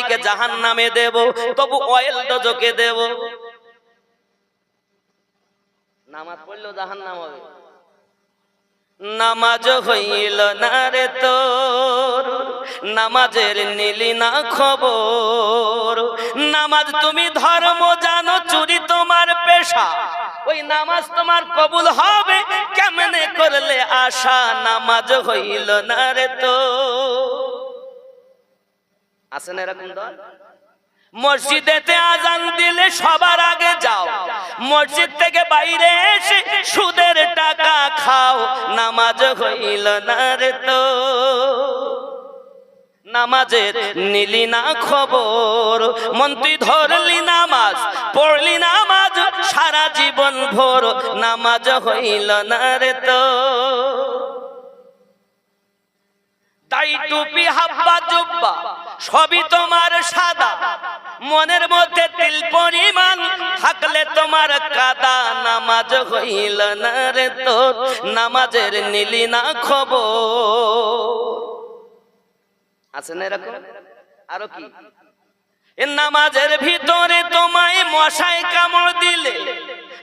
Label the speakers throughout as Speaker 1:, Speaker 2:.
Speaker 1: বাবাজিকে জাহান নামে দেব, তবু অয়েল ডজকে দেব। নামাজ পড়লেও জাহান নাম হবে। নামাজ হইল না রে তোর, নামাজের নিলি না খবর। নামাজ তুমি ধর্ম জানো, চুরি তোমার পেশা। ওই নামাজ তোমার কবুল হবে, কেমনে করলে আশা? নামাজ হইল না রে তো আছেন এরকম দল? মসজিদেতে আজান দিলে সবার আগে যাও। মসজিদ থেকে বাইরে এসে সুদের টাকা খাও। নামাজ হইল না রে তো। নামাজের নিলি না খবর। মন্ত্রী ধরলি নামাজ, পড়লি নামাজ, সারা জীবন ভোর। নামাজ হইল না রে তো। তাই টুপি হাব্বা জুব্বা, সবই তোমার সাদা। মনের মধ্যে তিল পরিমাণ থাকলে তোমার কাদা। নামাজ হইল না রে তোর, নামাজের নিলি না খবর। আছে না এরকম? আরও কি? নামাজের ভিতরে তোমায় মশাই কামড় দিলে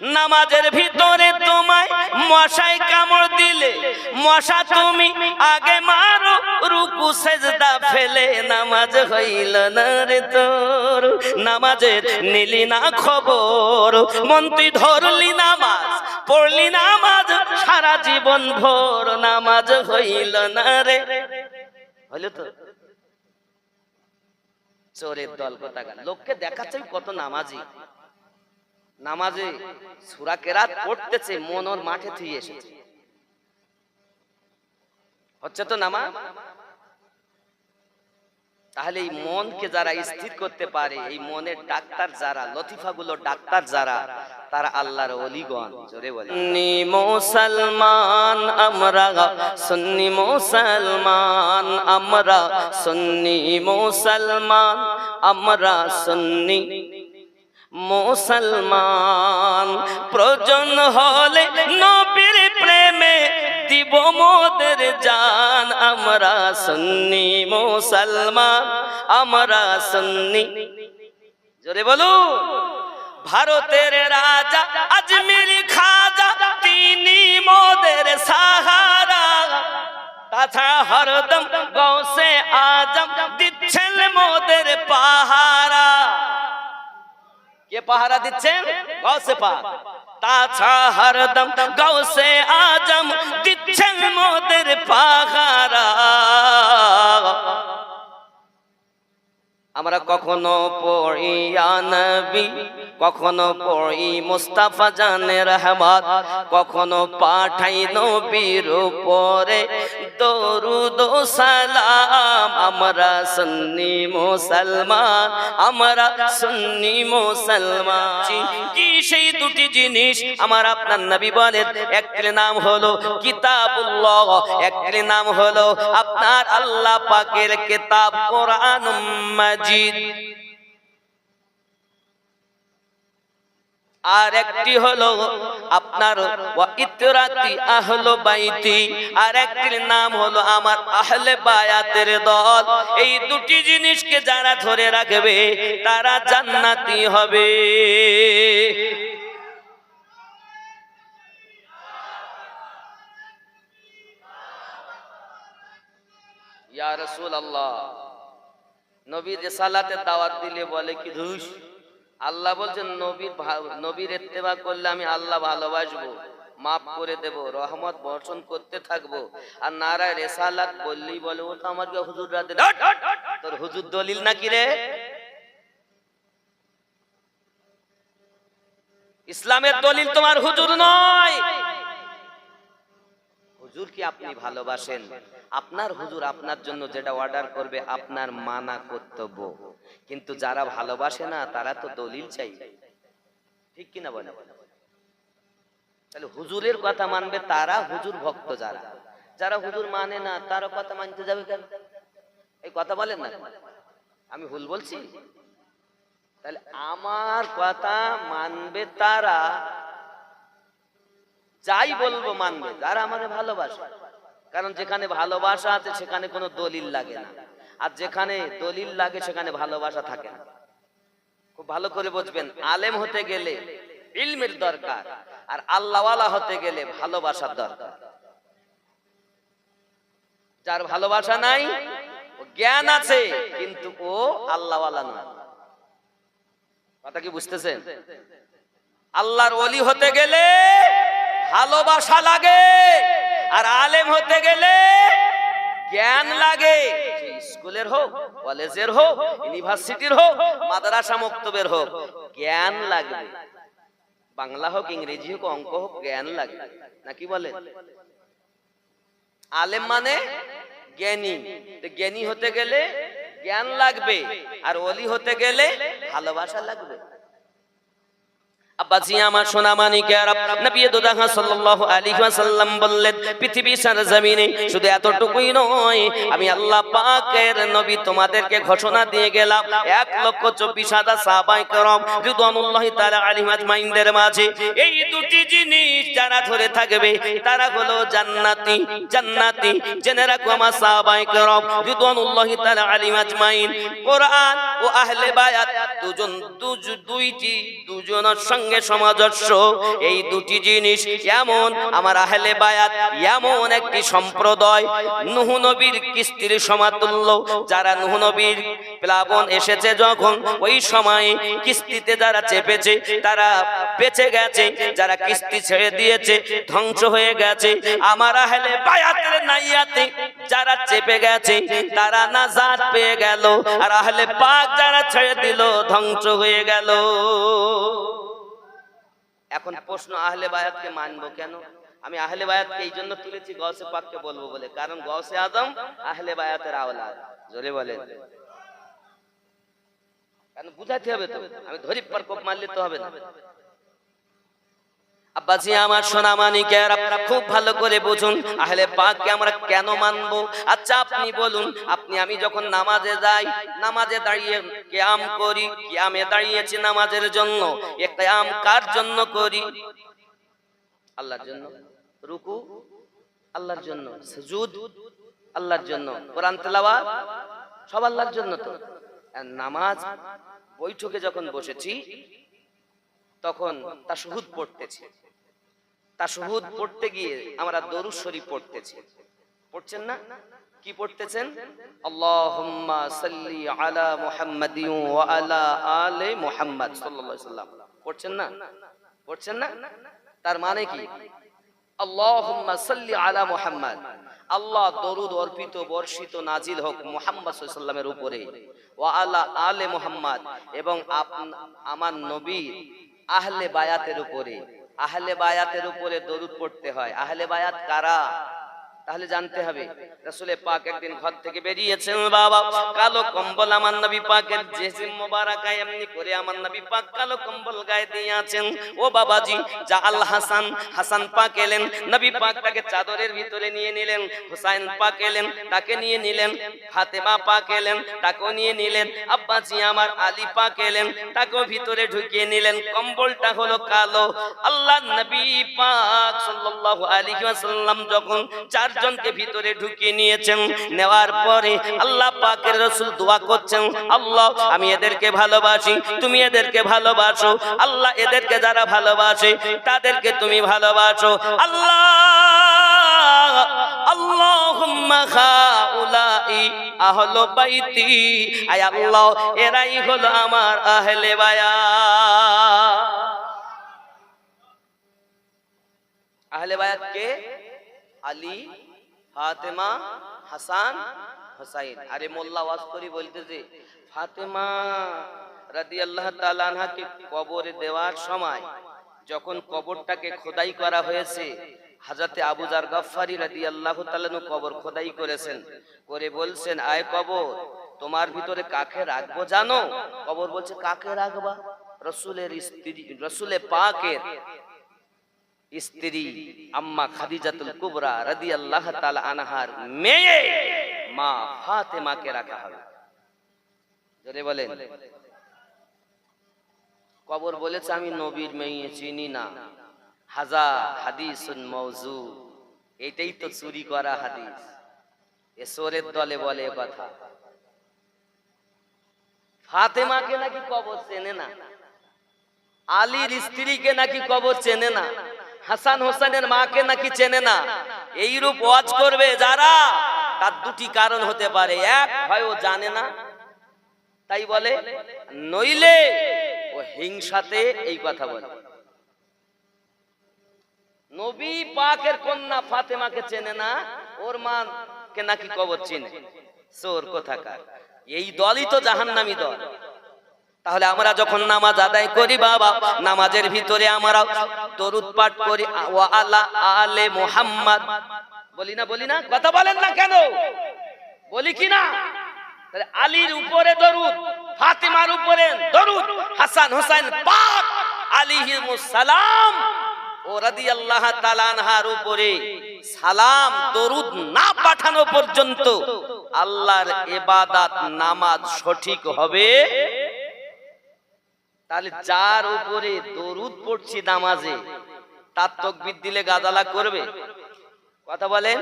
Speaker 1: নামাজের ভিতরে তোমায় মশাই কামড় দিলে। মশা, তুমি আগে মারো, রুকু, সেজদা ফেলে। নামাজ হইল না রে তোর, নামাজের নিলি না খবর। মন্ত্রী, ধরলি নামাজ, পড়লি নামাজ, সারা জীবন ভোর। নামাজ হইল না রে। হইল তো? চোরের দল কোথাকার লোককে দেখাচ্ছে কত নামাজি। নামাজে সুরা কেরাত পড়তেছে মন ওর মাঠে থুই এসেছে। হচ্ছে তো নামাজ? তাহলে এই মনকে যারা স্থির করতে পারে, এই মনের ডাক্তার যারা, লতিফাগুলো ডাক্তার যারা, তারা আল্লাহর অলিগণ, জোরে বলে সুন্নি মুসলমান, আমরা সুন্নি মুসলমান, আমরা সুন্নি মুসলমান, আমরা সুন্নি মুসলমান। প্রয়োজন হলে নবীর প্রেমে দিব মোদের জান। আমরা সুন্নি মুসলমান, আমরা সুন্নি। জোরে বলু ভারতের রাজা আজমির খাজা, তিনি মোদের সাহারা। তাছাড়া হরদম গৌসে আজম দিচ্ছেন মোদের পাহারা। কে পাহারা দিচ্ছেন গাউসে পাক। তাছা হরদম গাউসে আজম দিচ্ছেন মোদের পাহারা। আমরা কখনো পড়ি আনবি কখনো পড়ি মুস্তাফা জানের রহমত, কখনো পাঠাই নবীর উপরে, দরুদ সালাম, আমরা সুন্নি মুসলমান, আমরা সুন্নি মুসলমান। কি সেই দুটি জিনিস? আমার আপনার নবী বলেন, একটির নাম হলো কিতাবুল্লাহ, একটির নাম হলো আপনার আল্লাহ পাকের কিতাব কোরআন মাজিদ। আর একটি হলো আপনার ইতরাতি আহলো বাইতি, আর একটির নাম হলো আমার আহলে বায়াতের দল। এই দুটি জিনিসকে যারা ধরে রাখবে, তারা জান্নাতি হবে। ইয়া রাসূলুল্লাহ। নবীর রেসালাতে দাওয়াত দিলে বলে কি ধুস আল্লাহ বলছেন নবীর নবীর ইত্তেবা করলে আমি আল্লাহ ভালোবাসবো, মাফ করে দেব, রহমত বর্ষণ করতে থাকব। আর নারায় রেসালাত বললেই বলে, ও তো আমার হুজুর রাতে তোর হুজুর দলিল নাকি রে? ইসলামের দলিল তোমার হুজুর নয়। হুজুর কি আপনি ভালোবাসেন? আপনার হুজুর আপনার জন্য যেটা অর্ডার করবে আপনার মানা কর্তব্য। কিন্তু যারা ভালোবাসে না তারা তো দলিল চাই। ঠিক কিনা বলে তাহলে হুজুরের কথা মানবে তারা হুজুর ভক্ত যারা। যারা হুজুর মানে না তারা কথা মানতে যাবে কেন? এই কথা বলেন না আমি ভুল বলছি? তাহলে আমার কথা মানবে তারা যাই বলব মানবে যারা আমাদের ভালোবাসে। কারণ যেখানে ভালোবাসা আছে সেখানে কোনো দলিল লাগে না। আর যেখানে দলিল লাগে সেখানে ভালোবাসা থাকে না। খুব ভালো করে বুঝবেন আলেম হতে গেলে ইলমের দরকার আর আল্লাহওয়ালা হতে গেলে ভালোবাসার দরকার। যার ভালোবাসা নাই ও জ্ঞান আছে কিন্তু ও আল্লাহওয়ালা নয়। কথা কি বুঝতেছেন? আল্লাহর ওলি হতে গেলে ভালোবাসা লাগে। আর আলেম হতে গেলে জ্ঞান লাগে। স্কুলের হোক, কলেজের হোক, ইউনিভার্সিটির হোক, মাদ্রাসা মক্তবের হোক, জ্ঞান লাগবে। বাংলা হোক, ইংরেজি হোক, অঙ্ক হোক, জ্ঞান লাগবে। নাকি বলে? আলেম মানে জ্ঞানী। জ্ঞানী হতে গেলে জ্ঞান লাগবে। আর অলি হতে গেলে ভালোবাসা লাগবে। আব্বাজি আমার সোনা মানিকের নবী সার জমিনে শুধু এতটুকুই নয়, আমি আল্লাহ পাকের তোমাদেরকে ঘোষণা দিয়ে গেলাম, এক লক্ষ চব্বিশ হাজার সাহাবাই করম রিদওয়ানুল্লাহি তাআলা আলাইহিম আজমাইনদের মাঝে। এই দুটি জিনিস যারা ধরে থাকবে, তারা হলো জান্নাতি জান্নাতি। জেনে রাখো আমার সাহাবাই করম রিদওয়ানুল্লাহি তাআলা আলাইহিম আজমাইন। কোরআন ও আহলে বায়াত দুজন, দুজ- দুইটি, দুজনের সঙ্গে সমাজস্য এই দুটি জিনিস এমন, আমার আহলে বায়াত, এমন একটি সম্প্রদায়, নুহ নবীর কিস্তির সমাতুল্য। যারা নুহ নবীর প্লাবন এসেছে যখন, ওই সময়ে কিস্তিতে যারা চেপেছে, তারা বেঁচে গেছে, যারা কিস্তি ছেড়ে দিয়েছে, ধ্বংস হয়ে গেছে। আমার আহলে বায়াতের নাইয়াতে যারা চেপে গেছে, তারা না নাজাত পেয়ে গেল। আর আহলে পাক যারা ছেড়ে দিল, ধ্বংস হয়ে গেল। এখন প্রশ্ন আহলে বায়াতকে মানবো কেন? আমি আহলে বায়াতকে এই জন্য তুলেছি গৌসে পাককে বলব বলে। কারণ গৌসে আদম আহলে বায়াতের আওলাদ। জোরে বলেন। কারণ বুঝাতে হবে তো। আমি ধরিপ পর কোপ মারলে তো হবে না। আব্বাজি, আমার সোনা আপনারা খুব ভালো করে বুঝুন, আহলে পাককে আমরা কেন মানবো? আচ্ছা আপনি বলুন, আপনি, আমি যখন নামাজে যাই, নামাজে দাঁড়িয়ে কিয়াম করি কিয়ামে দাঁড়িয়েছি নামাজের জন্য, এ কিয়াম কার জন্য করি? আল্লাহর জন্য। রুকু, আল্লাহর জন্য। সুজুদ, আল্লাহর জন্য। কোরআন তেলাওয়াত, সব আল্লাহর জন্য তো। নামাজ, বৈঠকে যখন বসেছি তখন তাশহুদ পড়তেছি। তাশহুদ পড়তে গিয়ে আমরা দরুদ শরীফ পড়তেছি। পড়ছেন না? কি পড়তেছেন? আল্লাহুম্মা সাল্লি আলা মুহাম্মাদিন ওয়া আলা আলে মুহাম্মাদ সাল্লাল্লাহু আলাইহি সাল্লাম পড়ছেন না? পড়ছেন না? তার মানে কি? আল্লাহুম্মা সাল্লি আলা মুহাম্মাদ। আল্লাহ দরুদ অর্পিত, বর্ষিত, নাজিল হোক মুহাম্মদ সাল্লামের উপরে। ওয়া আলা আলে মুহাম্মাদ। এবং আমার নবী আহলে বায়াতের উপরে। আহলে বায়াতের উপরে দরুদ পড়তে হয়। আহলে বায়াত কারা? তাহলে জানতে হবে রাসূলে পাক একদিন ঘর থেকে বেরিয়েছেন বাবা। কালো কম্বল আমার নবী পাকের জেসিম মোবারকায় এমনি করে আমার নবী পাক কালো কম্বল গায়ে দিয়ে আছেন। ও বাবাজি, যা আল হাসান হাসান পাক এলেন, নবী পাক তাকে চাদরের ভিতরে নিয়ে নিলেন, হুসাইন পাক এলেন, তাকে নিয়ে নিলেন, ফাতেমা পাক এলেন, তাকেও নিয়ে নিলেন, আব্বাজি আমার আলী পাক এলেন, তাকেও ভিতরে ঢুকিয়ে নিলেন, কম্বলটা হলো কালো। আল্লাহ নবী পাক সাল্লাল্লাহু আলাইহি ওয়াসাল্লাম যখন চারজনকে ভিতরে ঢুকিয়ে নিয়েছেন। নেওয়ার পরে আল্লাহ পাকের রাসূল দোয়া করছেন, আল্লাহ, আমি এদেরকে ভালোবাসি, তুমি এদেরকে ভালোবাসো। আল্লাহ এদেরকে যারা ভালোবাসে, তাদেরকে তুমি ভালোবাসো। আল্লাহ, আল্লাহুম্মা বাইতি। আয় আল্লাহ, এরাই হলো আমার আহলে বায়া। আহলে বায়াত কে? আলী ফাতেমা হাসান হুসাইন। আরে মোল্লা ওয়াজ করি বলতেছে, ফাতেমা রাদিয়াল্লাহু তাআলা আনহাকে কবরে দেওয়ার সময় যখন কবরটাকে খোদাই করা হয়েছে হাজাতে আবু জার গাফফারি রাদিয়াল্লাহু তাআলা নু কবর খোদাই করেছেন। করে বলছেন, আয় কবর, তোমার ভিতরে কাকে রাখব জানো? কবর বলছে, কাকে রাখবা? রসুলের স্ত্রী, রসুলে পাকের স্ত্রী আম্মা খাদিজাতুল কুবরা রাদিয়াল্লাহু তাআলা আনহার মেয়ে মা ফাতেমাকে রাখা হবে। জোরে বলেন। কবর বলেছে, আমি নবীর মেয়ে, চিনি না। হাজা হাদিসুন মৌজু এটাই তো চুরি করা হাদিস। এ সোরের দলে বলে কথা। ফাতেমাকে নাকি কবর চেনে না। আলীর স্ত্রীকে নাকি কবর চেনে না। হাসান হোসেনের মাকে নাকি চেনে না? এইরূপ ওয়াজ করবে যারা, তার দুটি কারণ হতে পারে। এক, হয় ও জানে না, তাই বলে, নইলে ও হিংসাতে এই কথা বলে। নবী পাকের কন্যা ফাতেমাকে চেনে না, ওর মা কে নাকি কবর চিনে। সোর কোথাকার? এই দলই তো জাহান্নামী দল। তাহলে আমরা যখন নামাজ আদায় করি, বাবা, নামাজের ভিতরে আমরা দরুদ পাঠ করি আলা আলে মুহাম্মদ। বলি না বলি না, কথা বলেন না কেন? বলি কি না? আলীর উপরে দরুদ, ফাতিমার উপরে দরুদ, হাসান হোসেন পাক আলিহিমুস সালাম ও রাদিয়াল্লাহু তাআলা আনহার উপরে সালাম, দরুদ না পাঠানো পর্যন্ত আল্লাহর ইবাদত নামাজ সঠিক হবে তাহলে যার উপরে দরুদ পড়ছি নামাজে, তার তকবির দিলে গাদালা করবে। কথা বলেন?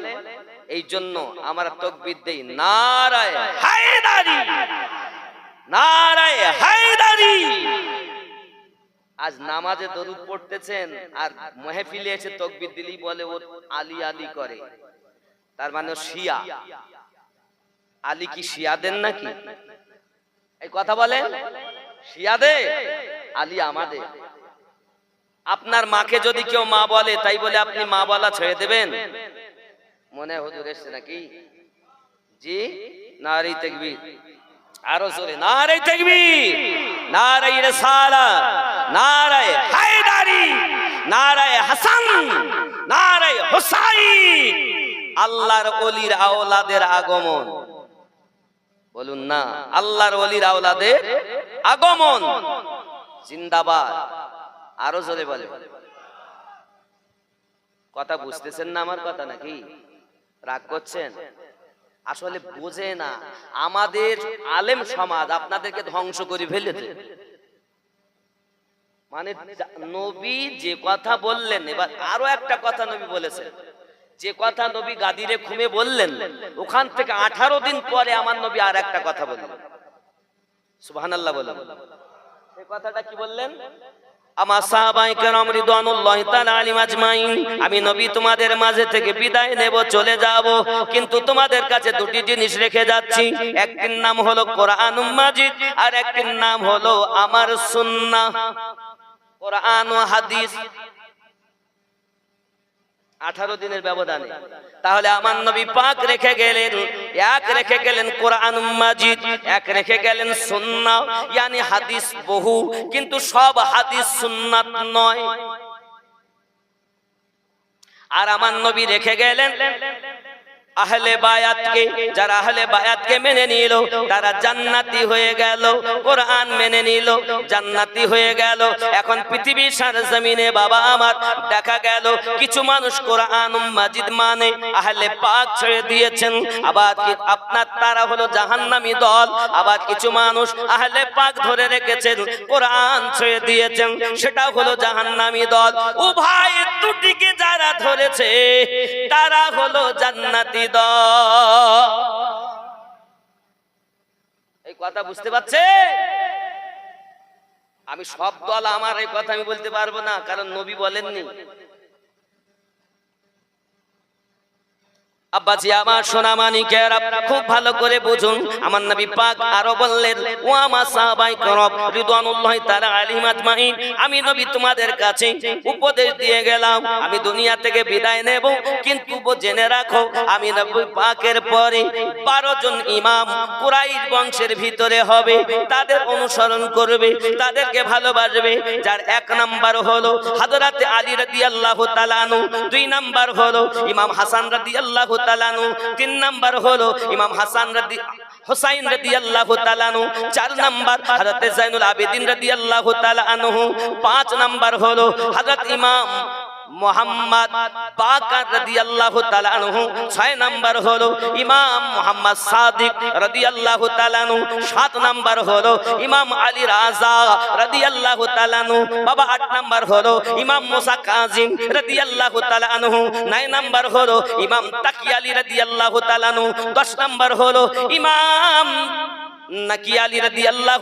Speaker 1: এই জন্য আমরা তকবির দেই। নারায় হায়দারি। নারায় হায়দারি। আজ নামাজে দরুদ পড়তেছেন আর মেহফিলে এসে তকবির দিলেই বলে, ও আলী আলী করে। তার মানে শিয়া। আলী কি শিয়াদের নাকি? এই কথা বলেন? শিয়াদে, আলী আমাদের আপনার মাকে যদি কেউ মা বলে, তাই বলে আপনি মা বলা ছেড়ে দেবেন? মনে হুজুর এসছে নাকি? জি, নারী তেকবীর। আরও জোরে নারাই তেকবীর নারাই রেসালা নারায় হায়দারি নারায় হাসান নারায় হোসাইন। আল্লাহর অলির আওলাদের আগমন। বলুন না, আল্লাহর অলির আওলাদের আগমন। জিন্দাবাদ। আরও জোরে বলে কথা বুঝতেছেন না আমার কথা নাকি? রাগ করছেন? আসলে বোঝে না। আমাদের আলেম সমাজ আপনাদেরকে ধ্বংস করে ফেলেছে মানে নবী যে কথা বললেন, এবার আরও একটা কথা নবী বলেছেন। যে কথা নবী গাদিরে খুমে বললেন, ওখান থেকে আঠারো দিন পরে আমার নবী আর একটা কথা বললেন। সুবহানাল্লাহ বললেন। এই কথাটা কি আমি নবী তোমাদের মাঝে থেকে বিদায় নেব, চলে যাব, কিন্তু তোমাদের কাছে দুটি জিনিস রেখে যাচ্ছি। একটির নাম হলো কোরআন মাজিদ, আর একটির নাম হলো আমার সুন্নাহ। কোরআন ও হাদিস আঠারো দিনের ব্যবধানে। তাহলে আমার নবী পাক রেখে গেলেন, এক রেখে গেলেন কোরআন মাজিদ, এক রেখে গেলেন সুন্না ইয়ানি হাদিস বহু, কিন্তু সব হাদিস সুন্নাত নয়। আর আমার নবী রেখে গেলেন আহলে বায়াতকে, যারা আহলে বায়াতকে মেনে নিল, তারা জান্নাতি হয়ে গেল, কোরআন মেনে নিল, জান্নাতি হয়ে গেল। এখন পৃথিবীর সার জমিনে বাবা আমার দেখা গেল, কিছু মানুষ কোরআন মাজিদ মানে আহলে পাক ছেড়ে দিয়েছেন। আবার আপনার তারা হলো জাহান্নামী দল, আবার কিছু মানুষ আহলে পাক ধরে রেখেছেন, কোরআন ছেড়ে দিয়েছেন, সেটা হলো জাহান্নামী দল। উভয় দুটিকে যারা ধরেছে, তারা হলো জান্নাতি দল এই কথা বুঝতে পারছে? আমি সব দল, আমার এই কথা আমি বলতে পারব না, কারণ নবী বলেননি। আব্বাজি, আমার সোনা মানিকের খুব ভালো করে বুঝুন। আমার নবী পাক আরও বললেন, ও আমার সাহাবাই করব রিদওয়ানুল্লাহি তাআলা আলাইহিম আজমাইন, আমি নবী তোমাদের কাছে উপদেশ দিয়ে গেলাম, আমি দুনিয়া থেকে বিদায় নেব, কিন্তু জেনে রাখো, আমি নবী পাকের পরে 12 জন ইমাম কুরাইশ বংশের ভিতরে হবে, তাদের অনুসরণ করবে, তাদেরকে ভালোবাসবে, যার এক নাম্বার হলো হযরত আলী রাদিয়াল্লাহু তাআলা দুই নাম্বার হলো ইমাম হাসান রাদিয়াল্লাহু তাআলা আনহু তিন নাম্বার হলো ইমাম হাসান রাদি হুসাইন রাদিয়াল্লাহু তাআলা আনহু চার নাম্বার হযরত জাইনুল আবেদিন রাদিয়াল্লাহু তাআলা আনহু। পাঁচ নাম্বার হলো হযরত ইমাম মোহাম্মদ বাকার রাদিয়াল্লাহু তাআলা আনহু, ছয় নাম্বার হলো ইমাম মোহাম্মদ সাদিক রাদিয়াল্লাহু তাআলা আনহু, সাত নাম্বার হলো ইমাম আলী রাজা রাদিয়াল্লাহু তাআলা আনহু, বাবা আট নাম্বার হলো ইমাম মুসা কাজিম রাদিয়াল্লাহু তাআলা আনহু, নয় নাম্বার হলো ইমাম তাকি আলী রাদিয়াল্লাহু তাআলা আনহু, দশ নাম্বার হলো ইমাম নাকি আলী রাদি আল্লাহ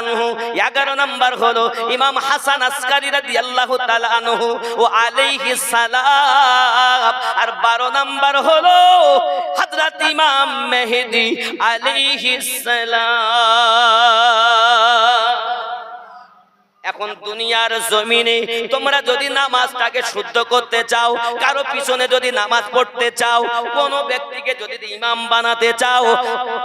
Speaker 1: আনহু। এগারো নম্বর হলো ইমাম হাসান আসকারি রাদি আল্লাহ আনহু। ও আলাইহি সালাম। আর বারো নম্বর হলো হজরত ইমাম মেহেদি আলাইহি সালাম। এখন দুনিয়ার জমিনে তোমরা যদি নামাজটাকে শুদ্ধ করতে চাও, কারও পিছনে যদি নামাজ পড়তে চাও, কোন ব্যক্তিকে যদি ইমাম বানাতে চাও,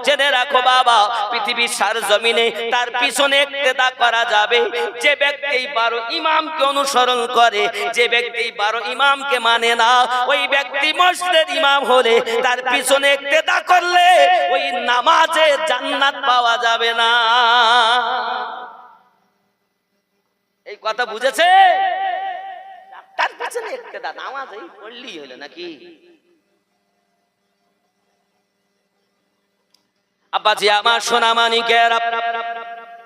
Speaker 1: জেনে রাখো বাবা, পৃথিবীর সার জমিনে তার পিছনে একতেদা করা যাবে। যে ব্যক্তি বারো ইমামকে অনুসরণ করে, যে ব্যক্তি বারো ইমামকে মানে না, ওই ব্যক্তি মসজিদের ইমাম হলে তার পিছনে একতেদা করলে ওই নামাজে জান্নাত পাওয়া যাবে না। এই কথা বুঝেছে? তার পিছনে একটা এই পড়লি হলো নাকি? আব্বাজি আমার সোনা মানিকের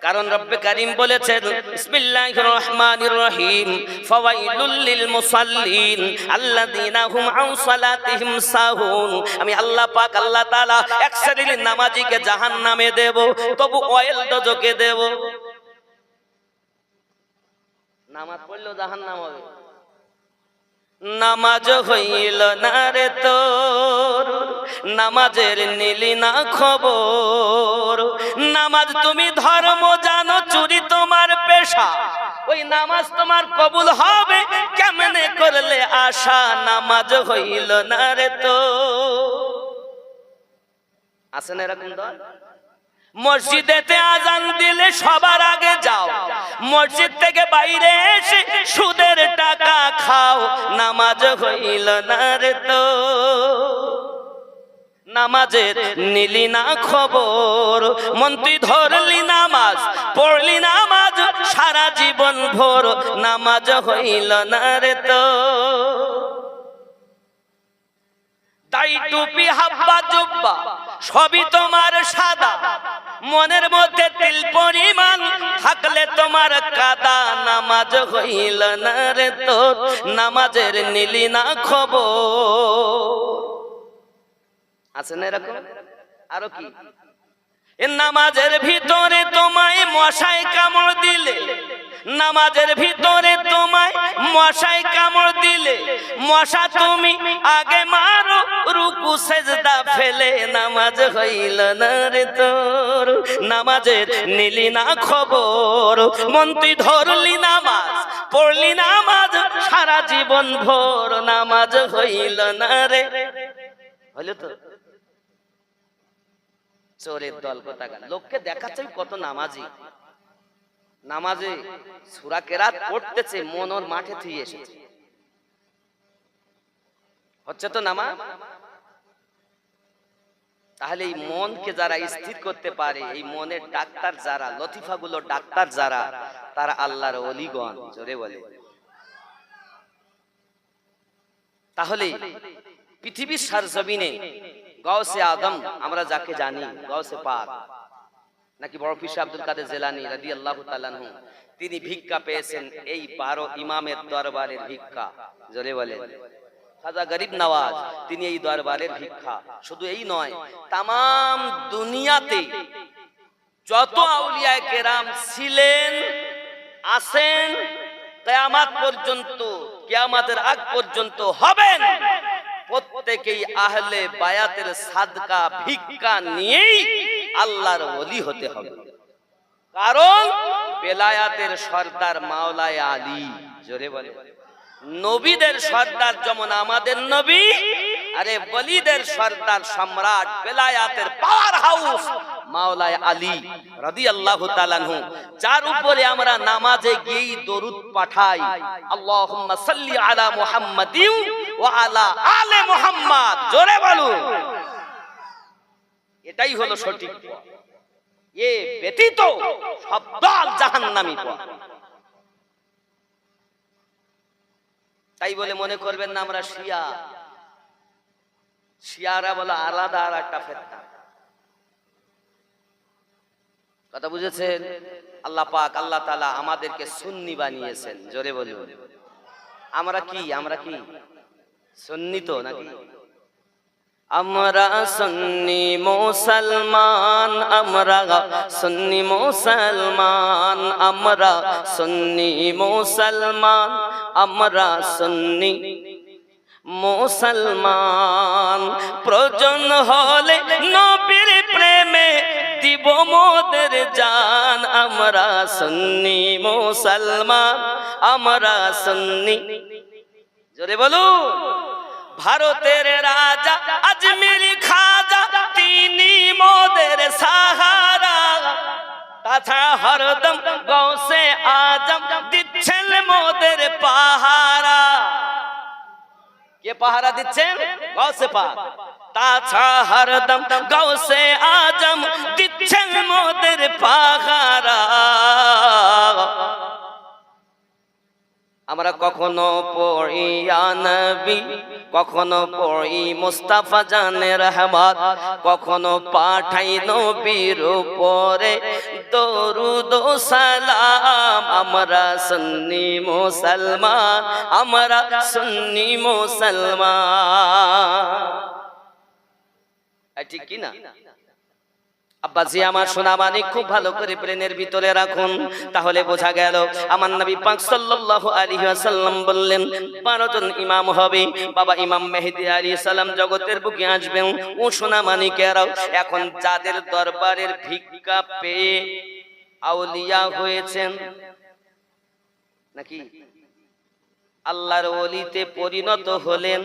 Speaker 1: কারণ রব্বে বলেছেন, বিসমিল্লাহির রহমানির রহিম, ফাওয়াইলুল লিল মুসাল্লিন হুম আন সালাতিহিম সাহুন। আমি আল্লাহ পাক, আল্লাহ তাআলা এক শ্রেণির জাহান্নামে দেব, তবু অয়েল দজকে দেব। নামাজ পড়লেও জাহান্নাম হবে। নামাজ হইল না রে তোর, নামাজের নিলি না খবর। নামাজ তুমি ধর্ম, জানো চুরি তোমার পেশা। ওই নামাজ তোমার কবুল হবে, কেমনে করলে আশা? নামাজ হইল না রে তো আছেন এরকম দল? মসজিদেতে আজান দিলে সবার আগে যাও। মসজিদ থেকে বাইরে এসে সুদের টাকা খাও। নামাজ হইল না রে তো। নামাজের নিলি না খবর। মন্ত্রী ধরলি নামাজ, পড়লি নামাজ, সারা জীবন ভোর। নামাজ হইল না রে তো। তাই টুপি, হাব্বা, জুব্বা, সবই তোমার সাদা। মনের মধ্যে তিল পরিমাণ থাকলে তোমার কাদা। নামাজ হইল না রে তোর, নামাজের নিলি না খবর। আছে না এরকম? আরও কি? নামাজের ভিতরে তোমায় মশায় কামড় দিলে। নামাজের ভিতরে তোমায় মশায় কামড় দিলে। মশা তুমি আগে রুকু সেজদা ফেলে নামাজ হইল না রে তোর। নামাজের নিলি না খবর। মন্ত্রী ধরলি নামাজ, পড়লি নামাজ, সারা জীবন ভোর নামাজ হইল না রে। হইল তো? চোরের দল কোথাকার লোককে দেখাচ্ছে কত নামাজি। নামাজে সুরা কেরাত পড়তেছে, মন ওর মাঠে থুই এসেছে। হচ্ছে তো নামাজ? তাহলে এই মনকে যারা স্থির করতে পারে এই মনের ডাক্তার যারা লতিফাগুলো ডাক্তার যারা তারা আল্লাহর অলিগণ জোরে বলে। তাহলে পৃথিবীর সার জমিনে গৌসে আদম আমরা যাকে জানি গৌসে পাক। নাকি বড় পিসা আব্দুল কাদের জেলানি রাদি আল্লাহ তালানহু তিনি ভিক্ষা পেয়েছেন এই বারো ইমামের দরবারের ভিক্ষা। জোরে বলে। খাজা গরিব নওয়াজ, তিনি এই দরবারের ভিক্ষা। শুধু এই নয় তাম দুনিয়াতে যত আউলিয়া কেরাম ছিলেন, আছেন, কেয়ামাত পর্যন্ত, কেয়ামাতের আগ পর্যন্ত হবেন, প্রত্যেকেই আহলে বায়াতের সাদকা ভিক্ষা নিয়েই আল্লাহর ওলি হতে হবে। কারণ বেলায়াতের সর্দার মাওলায় আলী, জোরে বলে নবীদের সর্দার যেমন আমাদের নবী, আরে বলিদের সর্দার সম্রাট বেলায়াতের পাওয়ার হাউস মাওলায় আলী রাদি আল্লাহ তালানহু যার উপরে আমরা নামাজে গিয়েই দরুদ পাঠাই। আল্লাহুম্মা সাল্লি আলা মুহাম্মাদিন ওয়া আলা আলে মুহাম্মাদ। জোরে বলুন। এটাই হলো সঠিক। এ ব্যতীত সব দল জাহান্নামী পথ। তাই বলে মনে করবেন না আমরা শিয়া। শিয়ারা বলে আলাদা আর একটা ফেরকা কথা বুঝেছেন? আল্লাহ পাক আল্লাহ তালা আমাদেরকে সুন্নি বানিয়েছেন জোরে বলুন। আমরা কি? আমরা কি? সুন্নি তো নাকি? আমরা সুন্নি মুসলমান আমরা সুন্নি মুসলমান আমরা সুন্নি মুসলমান। আমরা সুন্নি। মুসলমান, প্রয়োজন হলে নবীর প্রেমে দিব মোদের জান। আমরা সুন্নি, মুসলমান, আমরা সুন্নি। জোরে বলুন। ভারতের রাজা আজমির খাজা, তিনি মোদের সাহারা তাছাড়া হরদম গৌসে আজম দিচ্ছেন মোদের পাহারা কে পাহারা দিচ্ছেন গৌসে পাক তাছাড়া হরদম গৌসে আজম দিচ্ছেন মোদের পাহারা আমরা কখনো পড়ি নবী, কখনো পড়ি মুস্তাফা জানের রহমত, কখনো পাঠাই নবীর উপরে ও সালাম। আমরা সুন্নি মুসলমান, আমরা সুন্নি মুসলমান। ঠিক কি না? আব্বাজি আমার সোনা মানি খুব ভালো করে ব্রেনের ভিতরে রাখুন। তাহলে বোঝা গেল আমার নবী পাক সাল্লাল্লাহু আলাইহি ওয়াসাল্লাম বললেন 12 জন ইমাম হবে বাবা ইমাম মেহেদী আলাইহিস সালাম জগতের বুকে আসবেন ও সোনা মানিকেরাও এখন যাদের দরবারের ভিক্ষা পেয়ে আউলিয়া হয়েছেন নাকি? আল্লাহর ওলিতে পরিণত হলেন।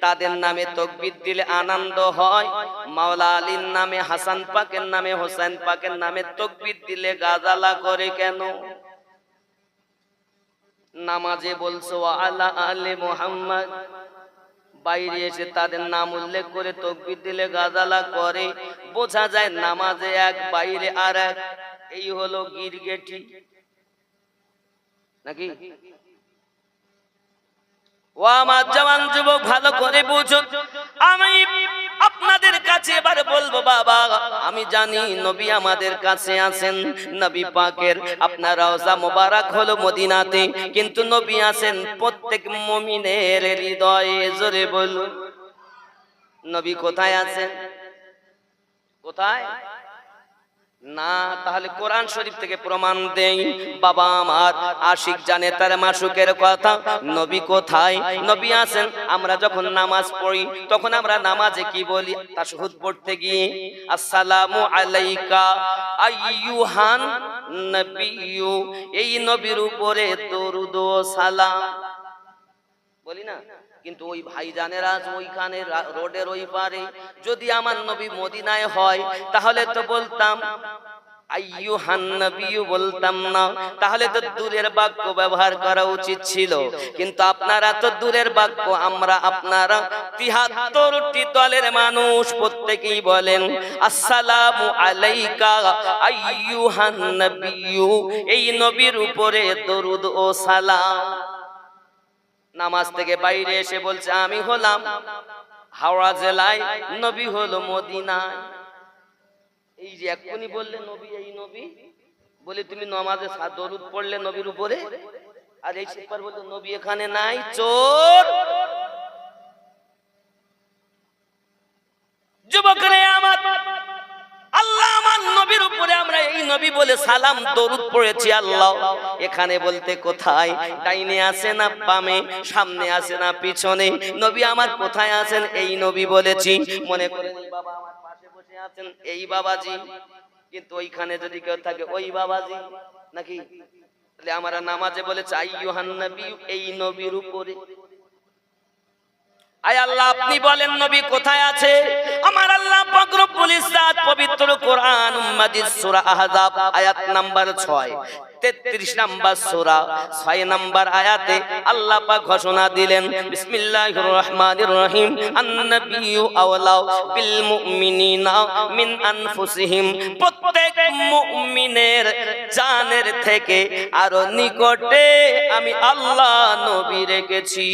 Speaker 1: তাদের নামে তকবির দিলে আনন্দ হয়। মাওলা আলীর নামে, হাসান পাকের নামে, হোসেন পাকের নামে তকবির দিলে গাজালা করে কেন? নামাজে বলছো আলা আলে মোহাম্মদ। বাইরে এসে তাদের নাম উল্লেখ করে তকবির দিলে গাজালা করে। বোঝা যায় নামাজে এক, বাইরে আর এক এই হলো গিরগেটি। নাকি? ও আমার জওয়ান যুবক, ভালো করে বুঝো। আমি আপনাদের কাছে এবার বলব, বাবা, আমি জানি নবী আমাদের কাছে আছেন। নবী পাকের আপনার রওজা মোবারক হলো মদিনাতে, কিন্তু নবী আছেন প্রত্যেক মুমিনের হৃদয়ে। জোরে বলুন। নবী কোথায় আছেন? কোথায়? না, তাহলে কোরআন শরীফ থেকে প্রমাণ দেই। বাবা আমার আশিক জানে তার মাসুকের কথা। নবী কোথায়? নবী আছেন। আমরা যখন নামাজ পড়ি, তখন আমরা নামাজে কি বলি? তাশহুদ পড়তে গিয়ে, আসসালামু আলাইকা আইয়ুহান নবিয়্যু। এই নবীর উপরে দরুদ ও সালাম। বলি না? কিন্তু ওই ভাইজানেরা ওইখানে রোডের ওই পারে। যদি আমার নবী মদিনায় হয়, তাহলে তো বলতাম বলতাম না। তাহলে তো দূরের বাক্য ব্যবহার করা উচিত ছিল। কিন্তু আপনারা তো দূরের বাক্য, আমরা আপনারা তিহাত্তরটি দলের মানুষ, প্রত্যেকেই বলেন, আসসালামু আলাইকা নবিয়্যু এই নবীর উপরে দরুদ ও সালাম। নামাজ থেকে বাইরে এসে বলছে, আমি হলাম হাওড়া জেলায় নবী হলো মদিনায়। এই যে এক্ষুনি বললে, নবী, এই নবী? বলে, তুমি নমাজে দরুদ পড়লে নবীর উপরে? আর এই শিল্পার বলতে নবী এখানে নাই, চোর! সালাম, দরুদ পড়েছি, আল্লাহ। এখানে বলতে কোথায়? ডাইনে আছে না বামে, সামনে আছে না পিছনে? নবী আমার কোথায় আছেন? এই নবী বলেছি। মনে করেন বাবা আমার পাশে বসে আছেন, এই বাবাজি। কিন্তু ওইখানে যদি কেউ থাকে, ওই বাবাজি? নাকি? তাহলে আমরা নামাজে বলেছি, আইয়ুহান নবী, এই নবীর উপরে। আয় আল্লাহ, আপনি বলেন, নবী কোথায় আছে? আমার আল্লাহ পাক রব্বুল ইজ্জাত পবিত্র কোরআন মাজিদ সূরা আহজাব, আয়াত নাম্বার 6 33 নাম্বার সূরা 6 নাম্বার আয়াতে আল্লাহ পাক ঘোষণা দিলেন, বিসমিল্লাহির রহমানির রহিম, আন-নাবিয়্যু আওলা বিল মুমিনিনা মিন আনফুসিহিম। প্রত্যেক মুমিনের জানের থেকে আরও নিকটে আমি আল্লাহ নবী রেখেছি।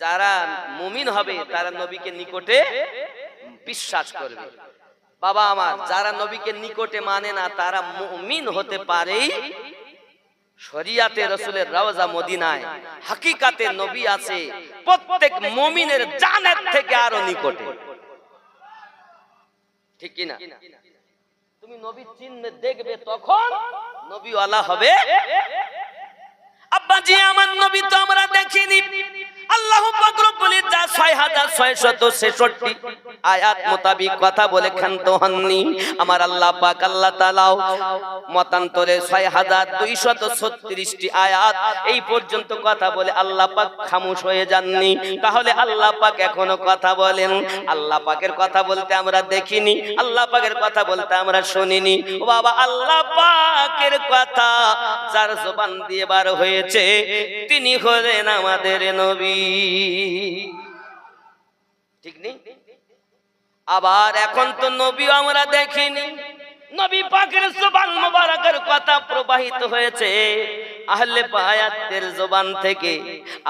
Speaker 1: যারা মুমিন হবে, তারা নবীকে নিকটে বিশ্বাস করবে। বাবা আমার, যারা নবীকে নিকটে মানে না, তারা মুমিন হতে পারেই শরিয়াতে রসুলের রওজা মদিনায়। হাকিকাতে নবী আছে, প্রত্যেক মমিনের জানের থেকে আরও নিকটে। ঠিক কি না তুমি নবী চিহ্ন দেখবে তখন নবীওয়ালা হবে, আব্বাজি, আমার নবী তো আমরা দেখিনি। আল্লাহ রব্বুল ইজ্জত 6666 আয়াত মোতাবিক কথা বলে ক্ষান্ত হননি। আমার আল্লাহ পাক আল্লাহ মতান্তরে 6236 টি আয়াত এই পর্যন্ত কথা বলে আল্লাহ পাক খামোশ হয়ে যাননি। তাহলে আল্লাহ পাক এখনও কথা বলেন। আল্লাহ পাকের কথা বলতে আমরা দেখিনি। আল্লাহ পাকের কথা বলতে আমরা শুনিনি। বাবা, আল্লাহ পাকের কথা যার জবান দিয়ে বার হয়েছে, তিনি হলেন আমাদের নবী। ঠিক নেই? আবার এখন তো নবী আমরা দেখিনি। নবী পাকের জবান মোবারকের কথা প্রবাহিত হয়েছে। আহলে বায়াতের জবান থেকে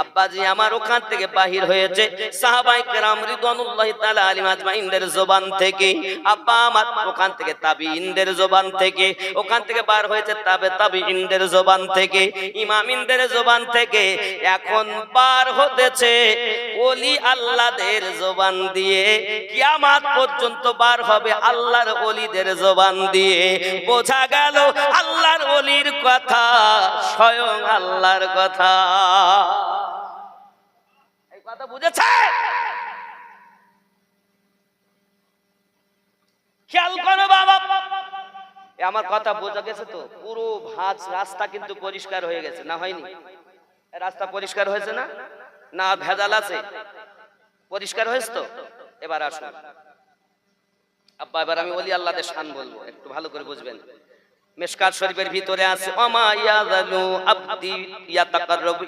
Speaker 1: আব্বাজি আমার ওখান থেকে বাহির হয়েছে। সাহাবাই কেরাম রিদওয়ানুল্লাহি তাআলা আলাইহিম আজমাইনদের জবান থেকে, আব্বা আমার ওখান থেকে তাবিইনদের জবান থেকে, ওখান থেকে বার হয়েছে তাবে তাবিইনদের জবান থেকে, ইমামিনদের জবান থেকে, এখন বার হতেছে। ওলি আল্লাহদের জবান দিয়ে কিয়ামাত পর্যন্ত বার হবে আল্লাহর ওলিদের জবান দিয়ে। বোঝা গেল আল্লাহর ওলির কথা, স্বয়ং আল্লাহর কথা। এই কথা বুঝেছে? খেয়াল করো বাবা। আমার কথা বোঝা গেছে তো? পুরো ভাঁজ রাস্তা কিন্তু পরিষ্কার হয়ে গেছে, না হয়নি? রাস্তা পরিষ্কার হয়েছে না? না ভেজাল আছে? পরিষ্কার হয়েছে তো? এবার আসুন। আব্বা, এবার আমি বলি আল্লাহদের শান বলব, একটু ভালো করে বুঝবেন। মেশকাত শরীফের ভিতরে আছে অমা আব্দি ইয়াতাকাররাবু